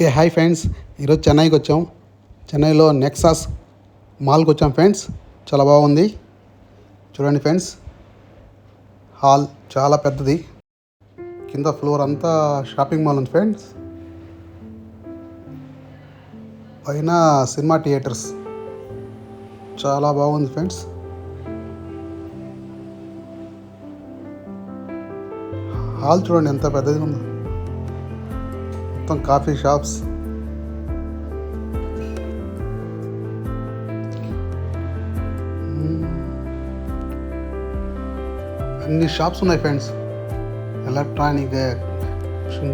ఏ hi friends. ఈరోజు చెన్నైకి వచ్చాం. చెన్నైలో నెక్సాస్ మాల్కి వచ్చాం ఫ్రెండ్స్. చాలా బాగుంది. చూడండి ఫ్రెండ్స్. హాల్ చాలా పెద్దది. కింద ఫ్లోర్ అంతా షాపింగ్ మాల్ ఉంది ఫ్రెండ్స్. పైన సినిమా థియేటర్స్. చాలా బాగుంది ఫ్రెండ్స్. హాల్ చూడండి ఎంత పెద్దది ఉందో. మొత్తం కాఫీ షాప్స్. అన్ని షాప్స్ ఉన్నాయి ఫ్రెండ్స్. ఎలక్ట్రానిక్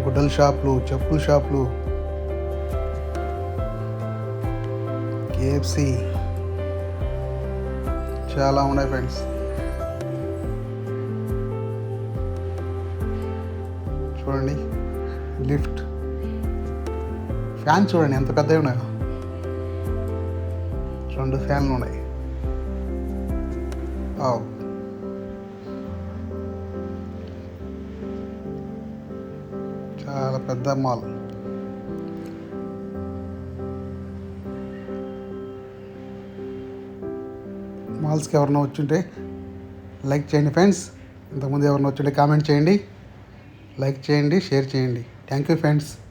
గుడ్డల షాపులు చెప్పుల షాపులు. కేఎఫ్సి చాలా ఉన్నాయి ఫ్రెండ్స్. చూడండి. లిఫ్ట్. ఫ్యాన్ చూడండి ఎంత పెద్దవి ఉన్నాయో. రెండు ఫ్యాన్లు ఉన్నాయి. ఆవ్. చాలా పెద్ద మాల్. మాల్స్కి ఎవరైనా వచ్చుంటే లైక్ చేయండి ఫ్రెండ్స్. ఇంతకుముందు ఎవరైనా వచ్చుంటే కామెంట్ చేయండి. లైక్ చేయండి షేర్ చేయండి. Thank you friends.